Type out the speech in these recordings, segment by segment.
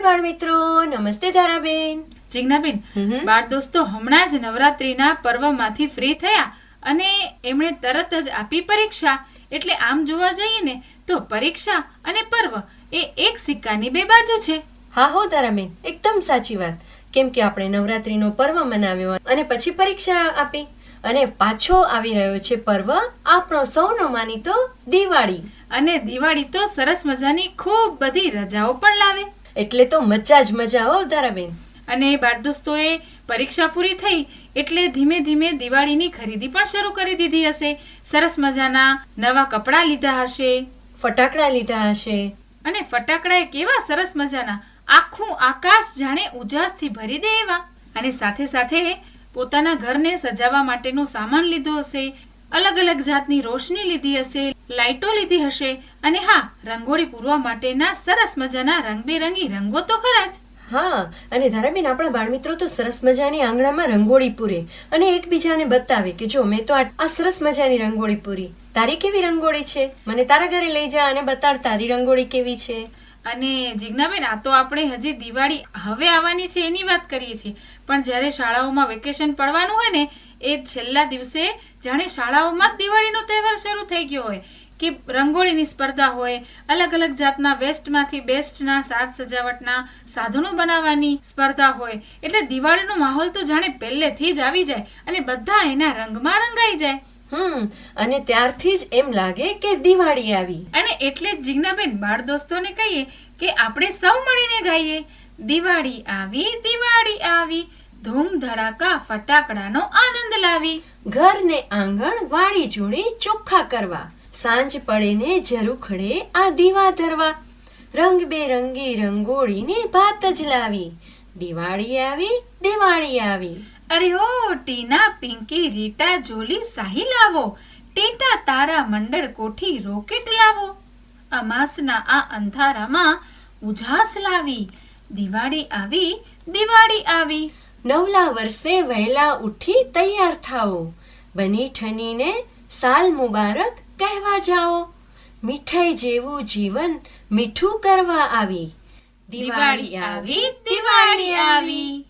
નમસ્તે બાળ મિત્રો નમસ્તે ધારાબેન. જિજ્ઞાબેન બાળ દોસ્તો હમણાં જ નવરાત્રીના પર્વમાંથી ફ્રી થયા અને એમણે તરત જ આપી પરીક્ષા. એટલે આમ જોવા જઈએ ને તો પરીક્ષા અને પર્વ એ એક સિક્કાની બે બાજુ છે. હા હો ધારાબેન એકદમ સાચી વાત. કેમ કે આપણે નવરાત્રીનો પર્વ મનાવ્યો અને પછી પરીક્ષા આપી. અને પાછો આવી રહ્યો છે પર્વ આપણો સૌનો માનીતો દિવાળી. અને દિવાળી તો સરસ મજાની ખૂબ બધી રજાઓ પણ લાવે. એટલે તો મજા જ મજા હો ધારાબેન. અને બાળદોસ્તોએ પરીક્ષા પૂરી થઈ એટલે ધીમે ધીમે દિવાળીની ખરીદી પણ શરૂ કરી દીધી હશે. સરસ મજાના નવા કપડાં લીધા હશે. ફટાકડા લીધા હશે. અને ફટાકડા કેવા સરસ મજાના આખું આકાશ જાણે ઉજાસથી ભરી દે એવા. અને સાથે સાથે પોતાના ઘરને સજાવવા માટેનો સામાન લીધો હશે. અલગ અલગ જાતની રોશની લીધી હશે. લાઇટો લીધી હશે. અને હા રંગોળી પૂરવા માટેના સરસ મજાના રંગબેરંગી રંગો તો ખરા જ. હા અને ધારાબેન આપણા બાળમિત્રો તો સરસ મજાની આંગણામાં રંગોળી પૂરે. અને એકબીજાને બતાવે કે જો મેં તો આ સરસ મજાની રંગોળી પૂરી. તારી કેવી રંગોળી છે? મને તારા ઘરે લઈ જા અને બતાડ તારી રંગોળી કેવી છે? અને જિજ્ઞાબેન આ તો આપણે હજી દિવાળી હવે આવવાની છે એની વાત કરીએ છીએ. પણ જ્યારે શાળાઓમાં વેકેશન પડવાનું હોય ને એ છેલ્લા દિવસે જાણે શાળાઓમાં જ દિવાળીનો તહેવાર શરૂ થઈ ગયો હોય કે રંગોળીની સ્પર્ધા હોય અલગ અલગ જાતના વેસ્ટમાંથી બેસ્ટના સાજ સજાવટના સાધનો બનાવવાની સ્પર્ધા હોય. એટલે દિવાળીનો માહોલ તો જાણે પહેલેથી જ આવી જાય અને બધા એના રંગમાં રંગાઈ જાય. હમ અને ત્યારથી જ એમ લાગે કે દિવાળી આવી. અને એટલે જ જીજ્ઞાબેન બાળ દોસ્તોને કહીએ કે આપણે સૌ મળીને ગાઈએ દિવાળી આવી દિવાળી આવી. ધૂમ ધડાકા ફટાકડાનો આનંદ લાવી. ઘરને આંગણ વાળી જોડી ચોખ્ખા કરવા. સાંજ પડેને જરૂખડે આ દીવા ધરવા. રંગબેરંગી રંગોળીને ભાત જ લાવી. દિવાળી આવી દિવાળી આવી. અરે હો, ટીના, પિંકી, રીટા, જોલી સાહી લાવો. ટેટા, તારા મંડળ કોઠી રોકેટ લાવો. અમાસના આ અંધારામાં ઉજાસ લાવી. દિવાળી આવી દિવાળી આવી. નવલા વર્ષે વહેલા ઉઠી તૈયાર થાઓ. બની ઠનીને સાલ મુબારક કહેવા જાઓ. મીઠાઈ જેવું જીવન મીઠું કરવા આવી. દિવાળી આવી દિવાળી આવી.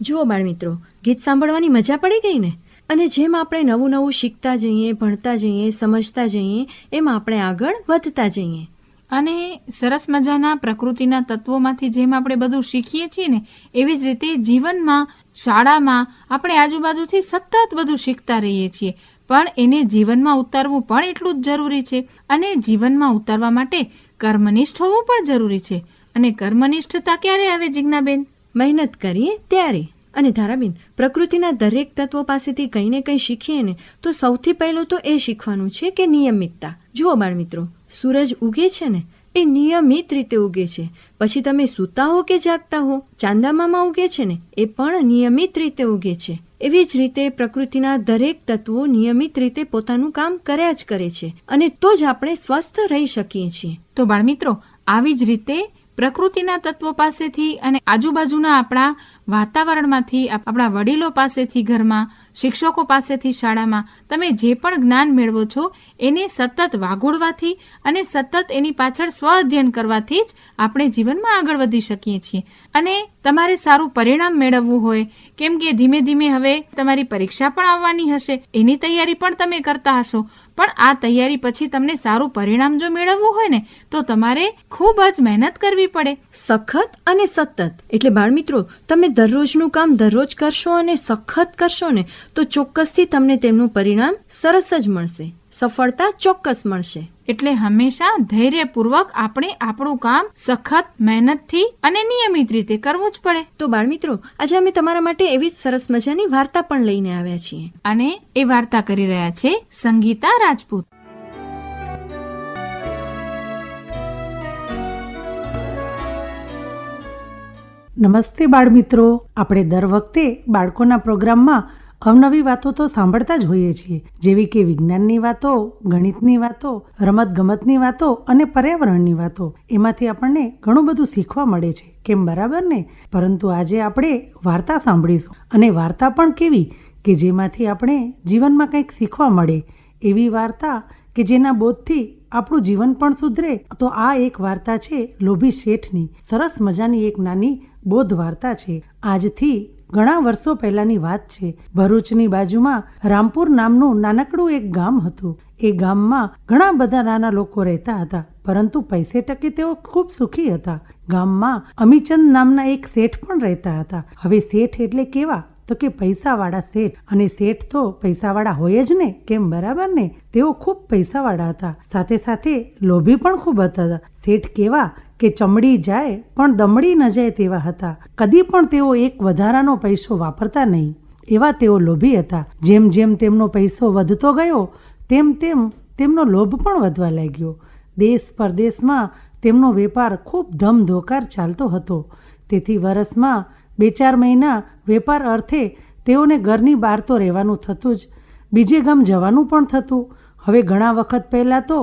જુઓ બાળમિત્રો, ગીત સાંભળવાની મજા પડી ગઈ ને? અને જેમ આપણે નવું નવું શીખતા જઈએ, ભણતા જઈએ, સમજતા જઈએ, એમ આપણે આગળ વધતા જઈએ. અને સરસ મજાના પ્રકૃતિના તત્વોમાંથી જેમ આપણે બધું શીખીએ છીએ ને, એવી જ રીતે જીવનમાં, શાળામાં આપણે આજુબાજુથી સતત બધું શીખતા રહીએ છીએ. પણ એને જીવનમાં ઉતારવું પણ એટલું જ જરૂરી છે અને જીવનમાં ઉતારવા માટે કર્મનિષ્ઠ હોવું પણ જરૂરી છે. અને કર્મનિષ્ઠતા ક્યારે આવે જિજ્ઞાબેન? મહેનત કરીએ ત્યારે. અને ધારાબેન, પ્રકૃતિના દરેક તત્વો પાસેથી કંઈ ને કંઈ શીખીએ ને, તો સૌથી પહેલું તો એ શીખવાનું છે કે નિયમિતતા. જુઓ બાળમિત્રો સૂરજ ઉગે છે ને, એ નિયમિત રીતે ઉગે છે. પછી તમે સૂતા હો કે જાગતા હો, ચાંદામામાં ઉગે છે ને, એ પણ નિયમિત રીતે ઉગે છે. એવી જ રીતે પ્રકૃતિના દરેક તત્વો નિયમિત રીતે પોતાનું કામ કર્યા જ કરે છે. અને તો જ આપણે સ્વસ્થ રહી શકીએ છીએ. તો બાળમિત્રો, આવી જ રીતે પ્રકૃતિના તત્વો પાસેથી અને આજુબાજુના આપણા વાતાવરણમાંથી, આપ- આપણા વડીલો પાસેથી ઘરમાં, શિક્ષકો પાસેથી શાળામાં તમે જે પણ જ્ઞાન મેળવો છો, એને સતત વાગોળવાથી અને સતત એની પાછળ સ્વ અધ્યયન કરવાથી જ આપણે જીવનમાં આગળ વધી શકીએ છીએ. અને તમારે સારું પરિણામ મેળવવું હોય, કેમ કે ધીમે ધીમે હવે તમારી પરીક્ષા પણ આવવાની હશે. એની તૈયારી પણ તમે કરતા હશો. પણ આ તૈયારી પછી તમને સારું પરિણામ જો મેળવવું હોય ને, તો તમારે ખૂબ જ મહેનત કરવી પડે. સખત અને સતત. એટલે બાળમિત્રો, તમે દરરોજનું કામ દરરોજ કરશો અને સખત કરશો ને, તો ચોક્કસથી તમને તેમનું પરિણામ સરસ જ મળશે. સફળતા ચોક્કસ મળશે. એટલે હંમેશા ધૈર્યપૂર્વક આપણે આપણું કામ સખત મહેનતથી અને નિયમિત રીતે કરવું જ પડે. તો બાળમિત્રો આજે અમે તમારા માટે એવી જ સરસ મજાની વાર્તા પણ લઈને આવ્યા છીએ. અને એ વાર્તા કરી રહ્યા છે સંગીતા રાજપૂત. નમસ્તે બાળમિત્રો. આપણે દર વખતે બાળકોના પ્રોગ્રામમાં અવનવી વાતો તો સાંભળતા જ હોઈએ છીએ. જેવી કે વિજ્ઞાનની વાતો, ગણિતની વાતો, રમતગમતની વાતો અને પર્યાવરણની વાતો. એમાંથી આપણને ઘણું બધું શીખવા મળે છે. કેમ બરાબર ને? પરંતુ આજે આપણે વાર્તા સાંભળીશું. અને વાર્તા પણ કેવી? કે જેમાંથી આપણે જીવનમાં કંઈક શીખવા મળે. એવી વાર્તા કે જેના બોધથી આપણું જીવન પણ સુધરે. તો આ એક વાર્તા છે લોભી શેઠની. સરસ મજાની એક નાની બોધ વાર્તા છે. આજથી ઘણા વર્ષો પહેલાની વાત છે. ભરૂચની બાજુમાં રામપુર નામનું નાનકડું એક ગામ હતું. એ ગામમાં ઘણા બધા નાના લોકો રહેતા હતા, પરંતુ પૈસે ટકે તેઓ ખૂબ સુખી હતા. ગામમાં અમીચંદ નામના એક શેઠ પણ રહેતા હતા. હવે શેઠ એટલે કેવા? તો કે પૈસાવાળા શેઠ. અને શેઠ તો પૈસાવાળા હોય જ ને, કેમ બરાબર ને? તેઓ ખૂબ પૈસાવાળા હતા. સાથે સાથે લોભી પણ ખૂબ હતા. શેઠ કેવા? કે ચમડી જાય પણ દમડી ન જાય તેવા હતા. કદી પણ તેઓ એક વધારાનો પૈસો વાપરતા નહીં. એવા તેઓ લોભી હતા. જેમ જેમ તેમનો પૈસો વધતો ગયો, તેમ તેમ તેમનો લોભ પણ વધવા લાગ્યો. દેશ પરદેશમાં તેમનો વેપાર ખૂબ ધમધોકાર ચાલતો હતો. તેથી વરસમાં બે ચાર મહિના વેપાર અર્થે તેઓને ઘરની બહાર તો રહેવાનું થતું જ, બીજે ગામ જવાનું પણ થતું. હવે ઘણા વખત પહેલાં તો,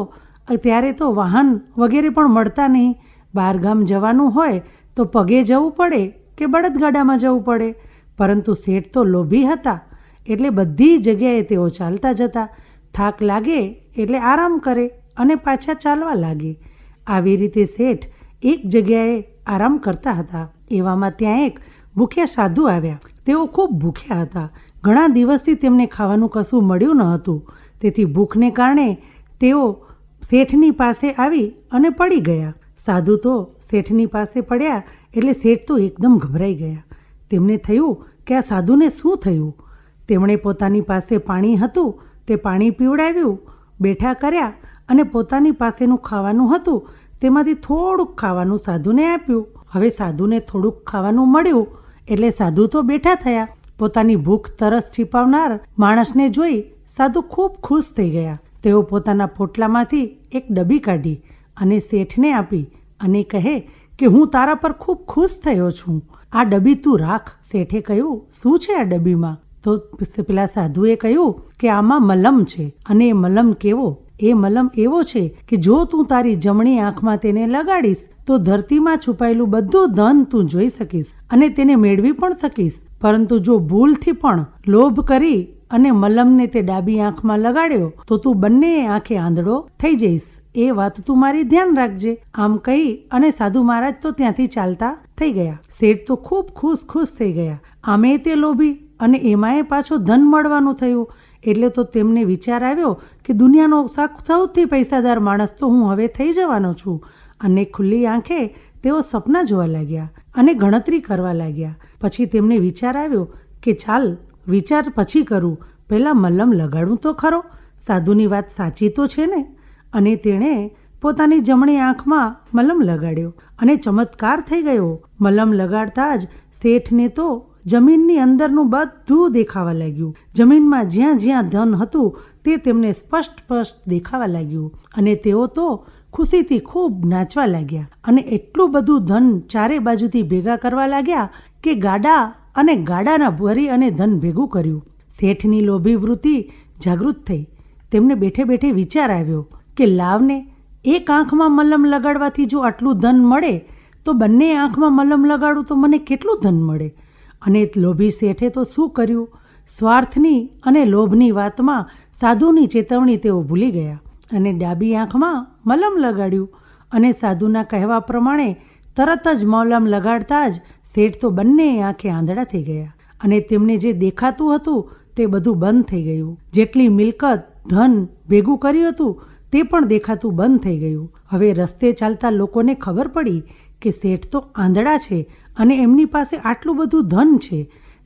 ત્યારે તો વાહન વગેરે પણ મળતા નહીં. બહાર ગામ જવાનું હોય તો પગે જવું પડે કે બળદગાડામાં જવું પડે. પરંતુ શેઠ તો લોભી હતા. એટલે બધી જગ્યાએ તેઓ ચાલતા જતા. થાક લાગે એટલે આરામ કરે અને પાછા ચાલવા લાગે. આવી રીતે શેઠ એક જગ્યાએ આરામ કરતા હતા. એવામાં ત્યાં એક ભૂખ્યા સાધુ આવ્યા. તેઓ ખૂબ ભૂખ્યા હતા. ઘણા દિવસથી તેમને ખાવાનું કશું મળ્યું ન હતું. તેથી ભૂખને કારણે તેઓ શેઠની પાસે આવી અને પડી ગયા. સાધુ તો શેઠની પાસે પડ્યા એટલે શેઠ તો એકદમ ગભરાઈ ગયા. તેમને થયું કે આ સાધુને શું થયું? તેમણે પોતાની પાસે પાણી હતું, તે પાણી પીવડાવ્યું, બેઠા કર્યા અને પોતાની પાસેનું ખાવાનું હતું, તેમાંથી થોડુંક ખાવાનું સાધુને આપ્યું. હવે સાધુને થોડુંક ખાવાનું મળ્યું, એટલે સાધુ તો બેઠા થયા. પોતાની ભૂખ તરસ છીપાવનાર માણસને જોઈ સાધુ ખૂબ ખુશ થઈ ગયા. તેઓ પોતાના પોટલામાંથી એક ડબ્બી કાઢી અને શેઠને આપી. અને કહે કે હું તારા પર ખૂબ ખુશ થયો છું. આ ડબ્બી તું રાખ. શેઠે કહ્યું, શું છે આ ડબ્બીમાં તો પેલા સાધુએ કહ્યું કે આમાં મલમ છે. અને એ મલમ કેવો? એ મલમ એવો છે કે જો તું તારી જમણી આંખમાં તેને લગાડીશ, તો ધરતીમાં છુપાયેલું બધું ધન તું જોઈ શકીશ અને તેને મેળવી પણ શકીશ. પરંતુ જો ભૂલથી પણ લોભ કરી અને મલમને તે ડાબી આંખમાં લગાડ્યો, તો તું બંને આંખે આંધળો થઈ જઈશ. એ વાત તું મારી ધ્યાન રાખજે. આમ કહી અને સાધુ મહારાજ તો ત્યાંથી ચાલતા થઈ ગયા. શેઠ તો ખૂબ ખુશ ખુશ થઈ ગયા. આમે તે લોભી અને એમાંય પાછો ધન મળવાનું થયું. એટલે તો તેમને વિચાર આવ્યો કે દુનિયાનો સૌથી પૈસાદાર માણસ તો હું હવે થઈ જવાનો છું. અને ખુલ્લી આંખે તેઓ સપના જોવા લાગ્યા અને ગણતરી કરવા લાગ્યા. પછી તેમને વિચાર આવ્યો કે ચાલ, વિચાર પછી કરું. પહેલાં મલમ લગાડું તો ખરો. સાધુની વાત સાચી તો છે ને? અને તેણે પોતાની જમણી આંખમાં મલમ લગાડ્યો અને ચમત્કાર થઈ ગયો. મલમ લગાડતા જ શેઠને તો જમીનની અંદરનું બધું દેખાવા લાગ્યું. જમીનમાં જ્યાં જ્યાં ધન હતું તે તેમને સ્પષ્ટ સ્પષ્ટ દેખાવા લાગ્યું અને તેઓ તો ખુશીથી ખૂબ નાચવા લાગ્યા અને એટલું બધું ધન ચારે બાજુથી ભેગા કરવા લાગ્યા કે ગાડા અને ગાડાના ભરી અને ધન ભેગું કર્યું. શેઠની લોભી વૃત્તિ જાગૃત થઈ. તેમને બેઠે બેઠે વિચાર આવ્યો કે લાવને એક આંખમાં મલમ લગાડવાથી જો આટલું ધન મળે, તો બંને આંખમાં મલમ લગાડું તો મને કેટલું ધન મળે? અને લોભી શેઠે તો શું કર્યું? સ્વાર્થની અને લોભની વાતમાં સાધુની ચેતવણી તેઓ ભૂલી ગયા અને ડાબી આંખમાં મલમ લગાડ્યું અને સાધુના કહેવા પ્રમાણે તરત જ મલમ લગાડતા જ શેઠ તો બંને આંખે આંધળા થઈ ગયા અને તેમને જે દેખાતું હતું તે બધું બંધ થઈ ગયું. જેટલી મિલકત, ધન ભેગું કર્યું હતું તે પણ દેખાતું બંધ થઈ ગયું. હવે રસ્તે ચાલતા લોકોને ખબર પડી કે શેઠ તો આંધળા છે અને એમની પાસે આટલું બધું ધન છે.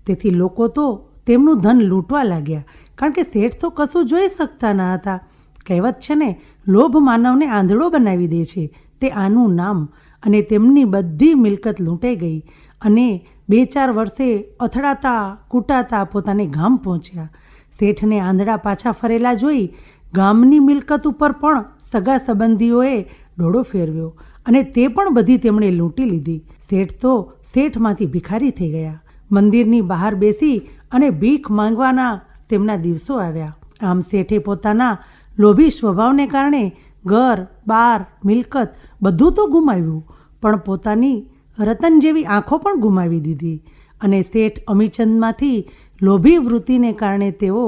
તેથી લોકો તો તેમનું ધન લૂંટવા લાગ્યા, કારણ કે શેઠ તો કશું જોઈ શકતા ન હતા. કહેવત છે ને, લોભ માનવને આંધળો બનાવી દે છે. તે આનું નામ અને તેમની બધી મિલકત લૂંટાઈ ગઈ અને બે ચાર વર્ષે અથડાતા, કૂટાતા પોતાને ગામ પહોંચ્યા. શેઠને આંધળા પાછા ફરેલા જોઈ ગામની મિલકત ઉપર પણ સગા સંબંધીઓએ ડોળો ફેરવ્યો અને તે પણ બધી તેમણે લૂંટી લીધી. શેઠ તો શેઠમાંથી ભિખારી થઈ ગયા. મંદિરની બહાર બેસી અને ભીખ માંગવાના તેમના દિવસો આવ્યા. આમ શેઠે પોતાના લોભી સ્વભાવને કારણે ઘર, બાર, મિલકત બધું તો ગુમાવ્યું, પણ પોતાની રતન જેવી આંખો પણ ગુમાવી દીધી અને શેઠ અમીચંદમાંથી લોભી વૃત્તિને કારણે તેઓ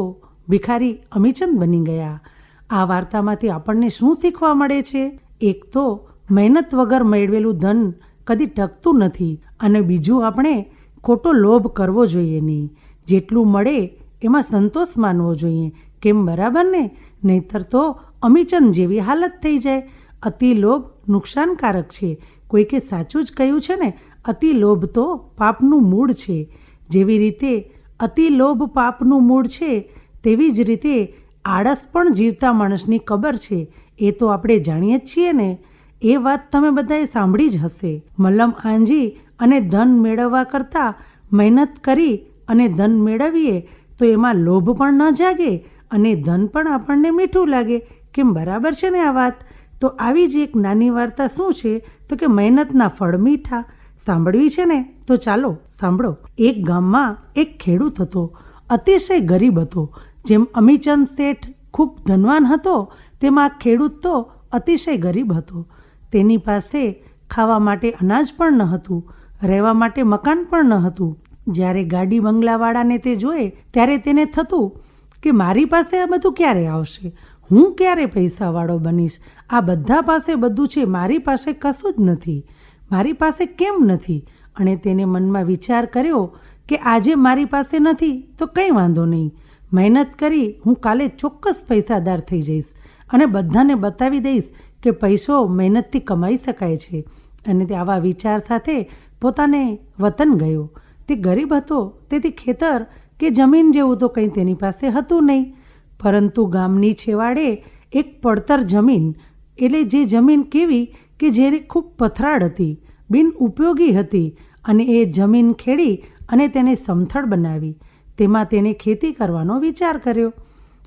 ભિખારી અમીચંદ બની ગયા. આ વાર્તામાંથી આપણને શું શીખવા મળે છે? એક તો મહેનત વગર મેળવેલું ધન કદી ટકતું નથી અને બીજું આપણે ખોટો લોભ કરવો જોઈએ નહીં. જેટલું મળે એમાં સંતોષ માનવો જોઈએ. કેમ બરાબર ને? નહીતર તો અમીચંદ જેવી હાલત થઈ જાય. અતિ લોભ નુકસાનકારક છે. કોઈકે સાચું જ કહ્યું છે ને, અતિ લોભ તો પાપનું મૂળ છે. જેવી રીતે અતિ લોભ પાપનું મૂળ છે તેવી જ રીતે આળસ પણ જીવતા માણસની કબર છે, એ તો આપણે જાણીએ જ છીએ ને. એ વાત તમે બધાએ સાંભળી જ હશે. મલમ આંજી અને ધન મેળવવા કરતાં મહેનત કરી અને ધન મેળવીએ, તો એમાં લોભ પણ ન જાગે અને ધન પણ આપણને મીઠું લાગે. કેમ બરાબર છે ને આ વાત? તો આવી જ એક નાની વાર્તા શું છે? તો કે મહેનતના ફળ મીઠા. સાંભળવી છે ને? તો ચાલો સાંભળો. એક ગામમાં એક ખેડૂત હતો. અતિશય ગરીબ હતો. જેમ અમીચંદ શેઠ ખૂબ ધનવાન હતો, તેમાં આ ખેડૂત તો અતિશય ગરીબ હતો. તેની પાસે ખાવા માટે અનાજ પણ ન હતું, રહેવા માટે મકાન પણ ન હતું. જ્યારે ગાડી બંગલાવાળાને તે જોએ ત્યારે તેને થતું કે મારી પાસે આ બધું ક્યારે આવશે? હું ક્યારે પૈસાવાળો બનીશ? આ બધા પાસે બધું છે, મારી પાસે કશું જ નથી. મારી પાસે કેમ નથી? અને તેને મનમાં વિચાર કર્યો કે આજે મારી પાસે નથી, તો કંઈ વાંધો નહીં. મહેનત કરી હું કાલે ચોક્કસ પૈસાદાર થઈ જઈશ અને બધાને બતાવી દઈશ કે પૈસો મહેનતથી કમાઈ શકાય છે. અને તે આવા વિચાર સાથે પોતાને વતન ગયો. તે ગરીબ હતો, તેથી ખેતર કે જમીન જેવું તો કંઈ તેની પાસે હતું નહીં. પરંતુ ગામની છેવાડે એક પડતર જમીન, એટલે જે જમીન કેવી કે જેની ખૂબ પથરાળ હતી, બિન ઉપયોગી હતી અને એ જમીન ખેડી અને તેને સમથળ બનાવી. તેમાં તેણે ખેતી કરવાનો વિચાર કર્યો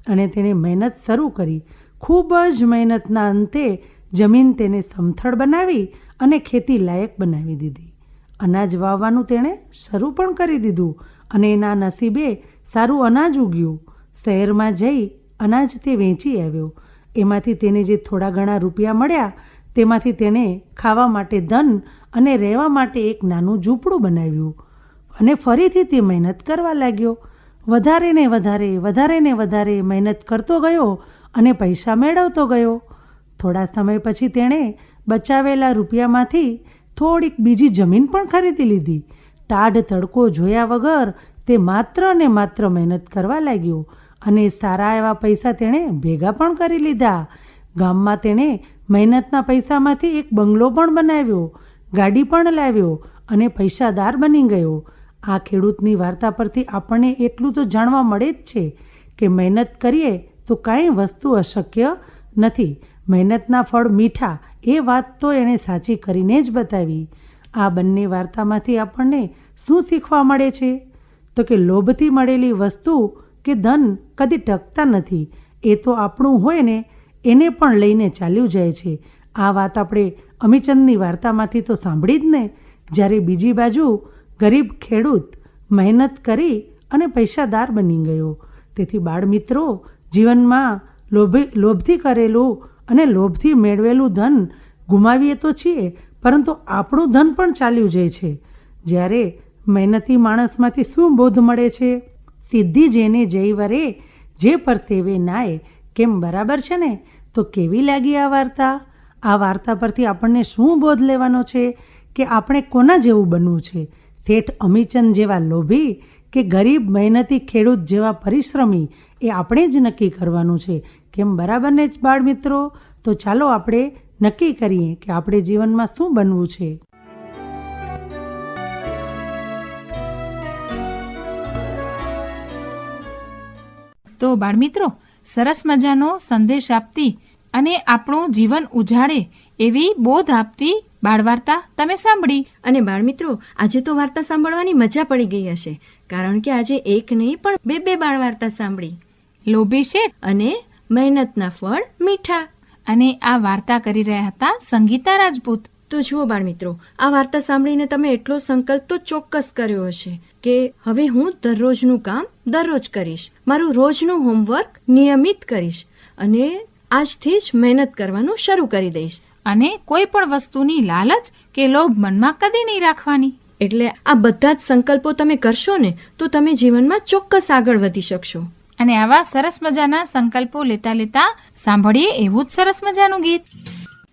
અને તેણે મહેનત શરૂ કરી. ખૂબ જ મહેનતના અંતે જમીન તેને સમથળ બનાવી અને ખેતી લાયક બનાવી દીધી. અનાજ વાવવાનું તેણે શરૂ પણ કરી દીધું અને એના નસીબે સારું અનાજ ઉગ્યું. શહેરમાં જઈ અનાજ તે વેચી આવ્યો. એમાંથી તેને જે થોડા ઘણા રૂપિયા મળ્યા, તેમાંથી તેણે ખાવા માટે ધન અને રહેવા માટે એક નાનું ઝૂંપડું બનાવ્યું. અને ફરીથી તે મહેનત કરવા લાગ્યો. વધારે ને વધારે વધારે ને વધારે મહેનત કરતો ગયો અને પૈસા મેળવતો ગયો. થોડા સમય પછી તેણે બચાવેલા રૂપિયામાંથી થોડીક બીજી જમીન પણ ખરીદી લીધી. ટાઢ તડકો જોયા વગર તે માત્ર ને માત્ર મહેનત કરવા લાગ્યો અને સારા એવા પૈસા તેણે ભેગા પણ કરી લીધા. ગામમાં તેણે મહેનતના પૈસામાંથી એક બંગલો પણ બનાવ્યો, ગાડી પણ લાવ્યો અને પૈસાદાર બની ગયો. આ ખેડૂતની વાર્તા પરથી આપણને એટલું તો જાણવા મળે જ છે કે મહેનત કરીએ તો કાંઈ વસ્તુ અશક્ય નથી. મહેનતના ફળ મીઠા, એ વાત તો એણે સાચી કરીને જ બતાવી. આ બંને વાર્તામાંથી આપણને શું શીખવા મળે છે? તો કે લોભથી મળેલી વસ્તુ કે ધન કદી ટકતા નથી, એ તો આપણું હોય ને, એને પણ લઈને ચાલ્યું જાય છે. આ વાત આપણે અમીચંદની વાર્તામાંથી તો સાંભળી જ ને. જ્યારે બીજી બાજુ ગરીબ ખેડૂત મહેનત કરી અને પૈસાદાર બની ગયો. તેથી બાળમિત્રો જીવનમાં લોભી, લોભથી કરેલું અને લોભથી મેળવેલું ધન ગુમાવીએ તો છીએ, પરંતુ આપણું ધન પણ ચાલ્યું જાય છે. જ્યારે મહેનતી માણસમાંથી શું બોધ મળે છે? સિદ્ધિ જેને જઈ વરે, જે પરસેવે નાય, કેમ બરાબર છે ને? તો કેવી લાગી આ વાર્તા? આ વાર્તા પરથી આપણને શું બોધ લેવાનો છે? કે આપણે કોના જેવું બનવું છે? શેઠ અમીચંદ જેવા લોભી કે ગરીબ મહેનતી ખેડૂત જેવા પરિશ્રમી એ આપણે જ નક્કી કરવાનું છે. કેમ બરાબર ને જ બાળ મિત્રો તો ચાલો આપણે નક્કી કરીએ કે આપણે જીવનમાં શું બનવું છે. તો બાળમિત્રો, સરસ મજાનો સંદેશ આપતી અને આપણું જીવન ઉજાડે એવી બોધ આપતી બાળવાર્તા તમે સાંભળી. અને બાળમિત્રો આજે તો વાર્તા સાંભળવાની મજા પડી ગઈ હશે કારણ કે આજે એક નહીં પણ બે બે બાળ વાર્તા સાંભળી. લોભી શેઠ. અને મહેનતના ફળ મીઠા. અને આ વાર્તા કરી રહ્યા હતા સંગીતા રાજપૂત. તો જુઓ બાળમિત્રો આ વાર્તા સાંભળીને તમે એટલો સંકલ્પ તો ચોક્કસ કર્યો હશે કે હવે હું દરરોજનું કામ દરરોજ કરીશ. મારું રોજનું હોમવર્ક નિયમિત કરીશ અને આજથી જ મહેનત કરવાનું શરૂ કરી દઈશ. અને કોઈ પણ વસ્તુની લાલચ કે લોભ મનમાં કદી નહીં રાખવાની. એટલે આ બધા જ સંકલ્પો તમે કરશો ને તો તમે જીવનમાં ચોક્કસ આગળ વધી શકશો. અને આવા સરસ મજાના સંકલ્પો લેતા લેતા સાંભળીએ એવું જ સરસ મજાનું ગીત.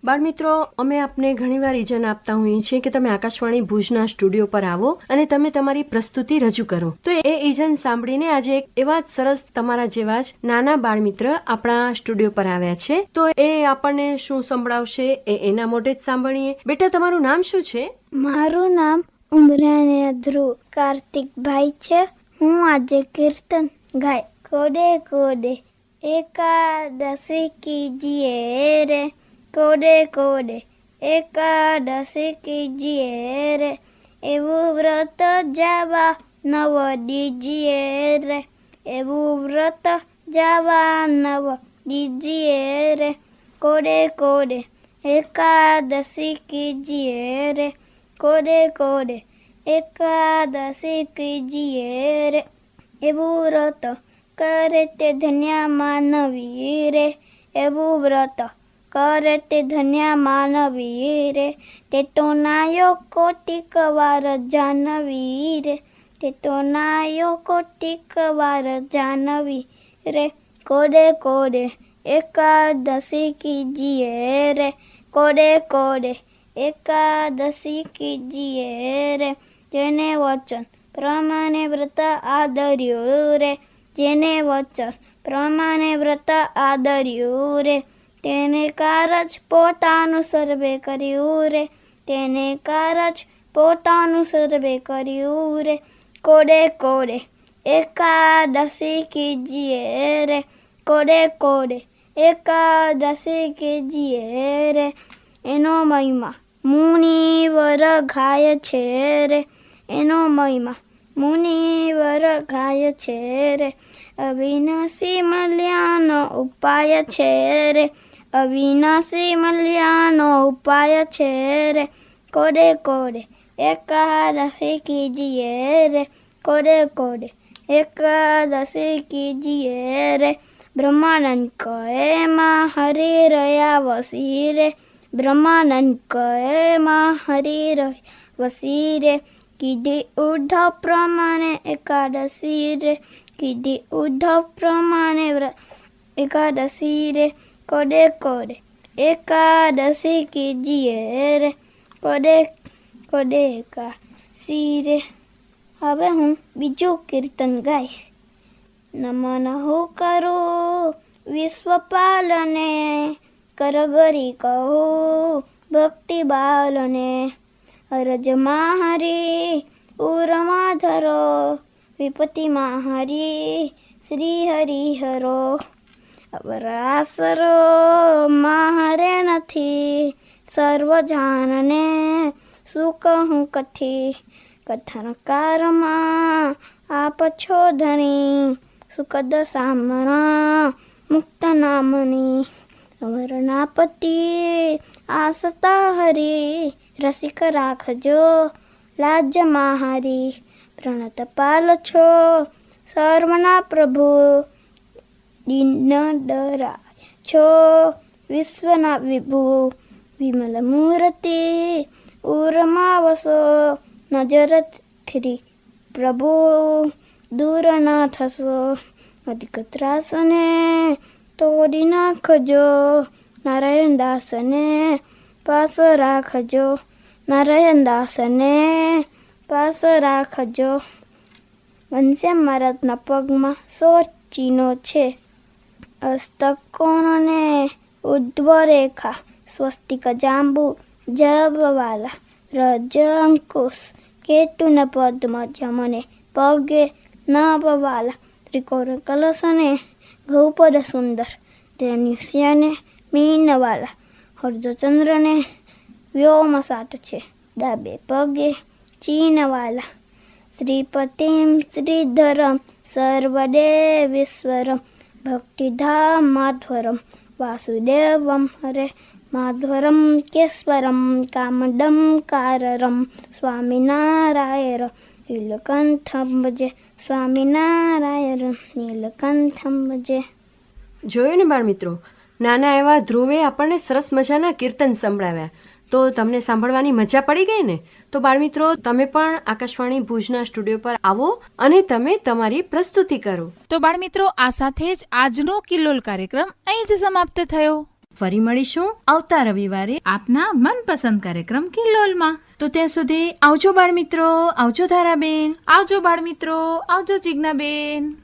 બાળમિત્રો અમે આપને ઘણીવાર ઇજન આપતા હોઈએ છીએ કે તમે આકાશવાણી ભુજના સ્ટુડિયો પર આવો અને તમે તમારી પ્રસ્તુતિ રજૂ કરો. તો એ ઇજન સાંભળીને આજે એક એવા જ સરસ તમારા જેવા જ નાના બાળમિત્ર આપણા સ્ટુડિયો પર આવ્યા છે. તો એ આપણને શું સંભળાવશે? એ એના મોઢે જ સાંભળીએ. બેટા, તમારું નામ શું છે? મારું નામ ઉમરાને ધ્રુવ કાર્તિકભાઈ છે. હું આજે કીર્તન ગાય. કોડે કોડે એકાદશી કીજીએ રે. કોડે કોડે એકાદશી કીજીએ રે એવું વ્રત જવા નવ દીજીએ રે એવું વ્રત જવા નવ દીજીએ રે કોડે કોડે એકાદશી કીજીએ રે કોડે કોડે એકાદશી કીજીએ રે એવું વ્રત કરે તે ધન્યા માનવી રે એવું વ્રત કરે તે ધન્યા માનવી રે. તે તો નાયો કોટિક વાર જાનવી રે. તે તો નાયો કોટિક વાર જાનવી રે. કોડે કોડે એકાદશી કીજીએ રે. કોડે કોડે એકાદશી કીજીએ રે. જેને વચન પ્રમાણે વ્રત આદર્યું રે. જેને વચન પ્રમાણે વ્રત આદર્યું રે. તેને કારજ પોતાનું સર્વે કર્યું રે તેને કારજ પોતાનું સર્વે કર્યું રે કોડે કોડે એકાદશી કીજીએ રે. કોડે કોડે એકાદશી કીજીએ રે. એનો મહિમા મુનિવર ગાય છે રે. એનો મહિમા મુનિવર ગાય છે રે. અવિનાશી મલ્યાનો ઉપાય છે રે. અવિનાશી મલ્યાનો ઉપાય છે રે કોડે કોડે એકાદશી કીજીએ રે કોડે કોડે એકાદશી કીજીએ રે, બ્રહ્માનંદ કહે માં હરી રહ્યા વસી રે, બ્રહ્માનંદ કહે માં હરી રહ્યા વસી રે, કીધી ઉદ્ધવ પ્રમાણે એકાદશી રે, કીધી ઉદ્ધવ પ્રમાણે એકાદશી રે કોડે કોડે એકાદશી કીજીએ રે કોડે કોડે એકાદશી રે હવે હું બીજું કીર્તન ગાઈશ નમન હું કરું વિશ્વપાલને કરગરી કહું ભક્તિ બાલને અરજ માહરી ઉરમા ધરો વિપતિ માહરી શ્રી હરિહરો અવરાસરો મારે નથી સર્વ જાનને શું કહું કથી કથનકારમાં આપ છો ધણી સુકદ સામરા મુક્ત નામની. અમરનાપતિ આસતા હરી, રસિક રાખજો લાજ માહારી. પ્રણત પાલ છો સર્વના પ્રભુ દિન ડરાય છો વિશ્વના વિભુ વિમલ મૂર્તિ ઉરમાં વસો નજર થ્રી પ્રભુ દૂર ના થશો અધિક ત્રાસને તોડી નાખજો નારાયણ દાસને પાસ રાખજો નારાયણ દાસને પાસ રાખજો ઘનશ્યામ મહારાજના પગમાં સો ચીનો છે ઉદ્ધવ રેખા સ્વસ્તિક જાંબુ જબવાલા રજ અંકુશ કેતુન પદ જમને પગે નવવાલા ત્રિકોણ કલશને ગૌપદ સુંદર ધનુષ્યને મીનવાલા હર્ષચંદ્રને વ્યોમ સાત છે ડાબે પગે ચીનવાલા શ્રીપતિમ શ્રીધરમ સર્વદેવીશ્વરમ ભક્તિધામ માધ્વરમ વાસુદેવમ હરે માધ્વરમ કેશ્વરમ કામદમ કારરમ સ્વામિનારાયણ નીલકંઠમ ભજે સ્વામિનારાયણ નીલકંઠમ ભજે જોયું ને બાળ મિત્રો? નાના એવા ધ્રુવે આપણને સરસ મજાના કીર્તન સંભળાવ્યા. તો તમને સાંભળવાની મજા પડી ગઈ ને? તો બાળમિત્રો તમે પણ આકાશવાણી ભુજના સ્ટુડિયો પર આવો અને તમે તમારી પ્રસ્તુતિ કરો. તો બાળમિત્રો આ સાથે જ આજનો કિલ્લોલ કાર્યક્રમ અહીં જ સમાપ્ત થયો. ફરી મળીશું આવતા રવિવારે આપના મનપસંદ કાર્યક્રમ કિલ્લોલમાં તો ત્યાં સુધી આવજો બાળમિત્રો આવજો ધારાબેન. આવજો બાળમિત્રો આવજો જિજ્ઞાબેન.